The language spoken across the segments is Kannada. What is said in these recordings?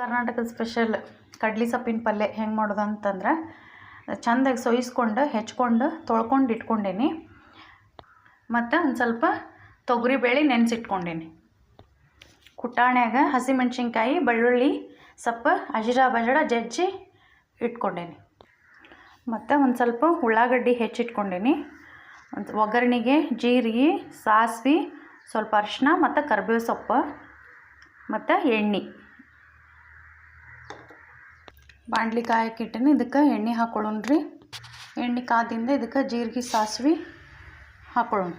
ಕರ್ನಾಟಕದ ಸ್ಪೆಷಲ್ ಕಡ್ಲಿ ಸೊಪ್ಪಿನ ಪಲ್ಯ ಹೆಂಗೆ ಮಾಡೋದು ಅಂತಂದ್ರೆ ಚಂದಾಗಿ ಸೋಯಿಸ್ಕೊಂಡು, ಹೆಚ್ಕೊಂಡು, ತೊಳ್ಕೊಂಡು ಇಟ್ಕೊಂಡೇನಿ. ಮತ್ತು ಒಂದು ಸ್ವಲ್ಪ ತೊಗರಿಬೇಳೆ ನೆನೆಸಿಟ್ಕೊಂಡೇನಿ. ಕುಟಾಣ್ಯಾಗ ಹಸಿಮೆಣ್ಸಿನ್ಕಾಯಿ, ಬೆಳ್ಳುಳ್ಳಿ, ಸೊಪ್ಪ, ಅಜಿರ ಬಜಡ ಜಜ್ಜಿ ಇಟ್ಕೊಂಡೇನಿ. ಮತ್ತು ಒಂದು ಸ್ವಲ್ಪ ಉಳ್ಳಾಗಡ್ಡಿ ಹೆಚ್ಚಿಟ್ಕೊಂಡೇನಿ. ಒಂದು ಒಗ್ಗರಣೆಗೆ ಜೀರಿಗೆ, ಸಾಸಿವೆ, ಸ್ವಲ್ಪ ಅರಿಶಿನ ಮತ್ತು ಕರ್ಬೇವು ಸೊಪ್ಪು ಮತ್ತು ಎಣ್ಣೆ. ಬಾಣಲಿ ಕಾಯಕ್ಕಿಟ್ಟಿನಿ ಇದಕ್ಕೆ ಎಣ್ಣೆ ಹಾಕೊಳ್ಳೋಣ್ರಿ. ಎಣ್ಣೆ ಕಾದಿಂದ ಇದಕ್ಕೆ ಜೀರಿಗೆ ಸಾಸಿವೆ ಹಾಕೊಳ್ಳೋಣ.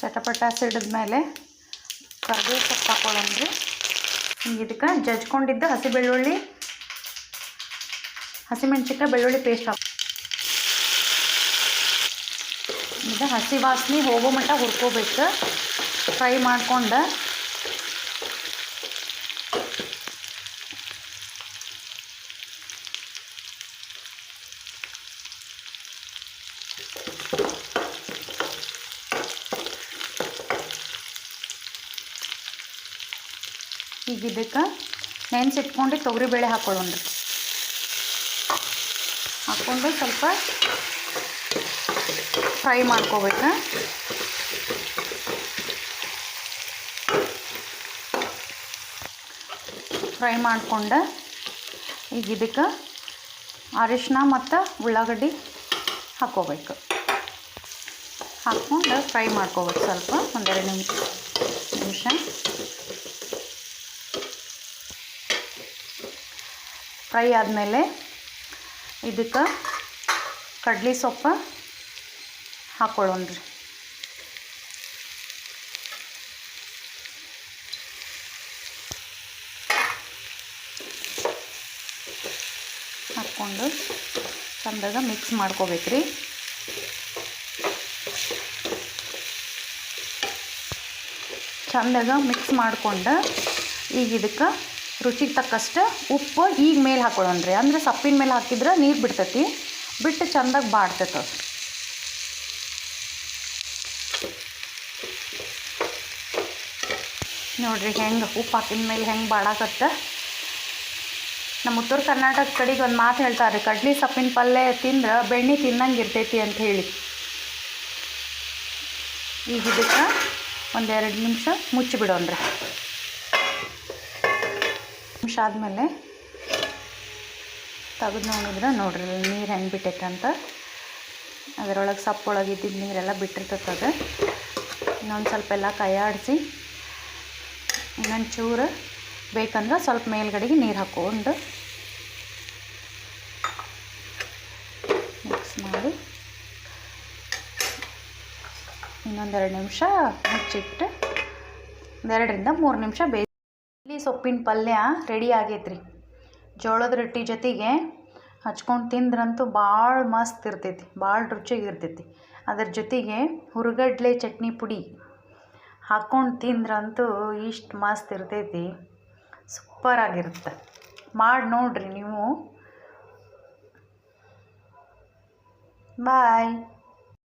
ಚಟಪಟ ಸಿಡಿದ ಮೇಲೆ ಕರಿಬೇವು ಸೊಪ್ಪು ಹಾಕೊಳ್ಳೋಣ್ರಿ. ಹಿಂಗೆ ಇದಕ್ಕೆ ಜಜ್ಕೊಂಡಿದ್ದ ಹಸಿ ಬೆಳ್ಳುಳ್ಳಿ ಹಸಿಮೆಣ್ಸಿನ್ಕಾಯಿ ಬೆಳ್ಳುಳ್ಳಿ ಪೇಸ್ಟ್ ಹಾಕಿ ಇದು ಹಸಿ ವಾಸನೆ ಹೋಗೋ ಮಟ್ಟ ಹುರ್ಕೋಬೇಕು. ಫ್ರೈ ಮಾಡ್ಕೊಂಡು ಈಗ ಇದಕ್ಕೆ ನೆನೆಸಿಟ್ಕೊಂಡು ತೊಗರಿಬೇಳೆ ಹಾಕೊಳ್ಳೋಣ್ರಿ ಹಾಕ್ಕೊಂಡು ಸ್ವಲ್ಪ ಫ್ರೈ ಮಾಡ್ಕೋಬೇಕು? ಫ್ರೈ ಮಾಡ್ಕೊಂಡು ಈಗ ಇದಕ್ಕೆ ಅರಿಶಿನ ಮತ್ತು ಉಳ್ಳಾಗಡ್ಡಿ ಹಾಕ್ಕೋಬೇಕು ಹಾಕ್ಕೊಂಡು ಫ್ರೈ ಮಾಡ್ಕೋಬೇಕು ಸ್ವಲ್ಪ ಒಂದೆರಡು ನಿಮಿಷ ನಿಮಿಷ. ಫ್ರೈ ಆದಮೇಲೆ ಇದಕ್ಕೆ ಕಡ್ಲಿ ಸೊಪ್ಪು ಹಾಕ್ಕೊಳ್ಳೋಣ್ರಿ ಹಾಕ್ಕೊಂಡು ಚಂದಾಗ ಮಿಕ್ಸ್ ಮಾಡ್ಕೋಬೇಕ್ರಿ. ಚಂದಾಗ ಮಿಕ್ಸ್ ಮಾಡ್ಕೊಂಡು ಈಗ ಇದಕ್ಕೆ ರುಚಿಗೆ ತಕ್ಕಷ್ಟು ಉಪ್ಪು ಈಗ ಮೇಲೆ ಹಾಕೊಳ್ಳೋಣ್ರಿ ಅಂದರೆ ಸಪ್ಪಿನ ಮೇಲೆ ಹಾಕಿದ್ರೆ ನೀರು ಬಿಡ್ತೈತಿ. ಬಿಟ್ಟು ಚಂದಾಗಿ ಬಾಡ್ತೈತೆ ನೋಡಿರಿ ಹೆಂಗೆ ಉಪ್ಪು ಹಾಕಿದ ಮೇಲೆ ಹೆಂಗೆ ಬಾಡಾಕತ್ತ. ನಮ್ಮ ಉತ್ತರ ಕರ್ನಾಟಕ ಕಡೆಗೆ ಒಂದು ಮಾತು ಹೇಳ್ತಾರೆ, ಕಡ್ಲಿ ಸೊಪ್ಪಿನ ಪಲ್ಯ ತಿಂದ್ರೆ ಬೆಣ್ಣೆ ತಿನ್ನಂಗೆ ಇರ್ತೈತಿ ಅಂತ ಹೇಳಿ. ಈಗ ಇದಕ್ಕೆ ಒಂದೆರಡು ನಿಮಿಷ ಮುಚ್ಚಿಬಿಡೋಣ್ರಿ ನಿಮಿಷ ಆದಮೇಲೆ ತೆಗೆದು ನೋಡಿದ್ರೆ ನೋಡ್ರಿ, ನೀರು ಹೆಂಗೆ ಬಿಟ್ಟೈತೆ ಅಂತ. ಅದರೊಳಗೆ ಸಪ್ಪೊಳಗೆ ಇದ್ದಿದ್ದು ನೀರೆಲ್ಲ ಬಿಟ್ಟಿರ್ತೈತೆ ಅದು. ಇನ್ನೊಂದು ಸ್ವಲ್ಪ ಎಲ್ಲ ಕೈಯಾಡಿಸಿ, ಇನ್ನೊಂದು ಚೂರು ಬೇಕಂದ್ರೆ ಸ್ವಲ್ಪ ಮೇಲ್ಗಡೆಗೆ ನೀರು ಹಾಕ್ಕೊಂಡು ಮಿಕ್ಸ್ ಮಾಡಿ ಇನ್ನೊಂದೆರಡು ನಿಮಿಷ ಮುಚ್ಚಿಟ್ಟು ಒಂದೆರಡರಿಂದ ಮೂರು ನಿಮಿಷ ಬೇಯಿಸಿ. ಇಲ್ಲಿ ಸೊಪ್ಪಿನ ಪಲ್ಯ ರೆಡಿ ಆಗೈತ್ರಿ. ಜೋಳದ ರೊಟ್ಟಿ ಜೊತೆಗೆ ಹಚ್ಕೊಂಡು ತಿಂದ್ರಂತೂ ಭಾಳ ಮಸ್ತ್ ಇರ್ತೈತಿ, ಭಾಳ ರುಚಿಯಾಗಿರ್ತೈತಿ. ಅದ್ರ ಜೊತೆಗೆ ಹುರುಗಡ್ಲೆ ಚಟ್ನಿ ಪುಡಿ ಹಾಕ್ಕೊಂಡು ತಿಂದ್ರಂತೂ ಇಷ್ಟು ಮಸ್ತ್ ಇರ್ತೈತಿ. ಸೂಪರಾಗಿರುತ್ತೆ ಮಾಡಿ ನೋಡಿರಿ ನೀವು. ಬಾಯ್.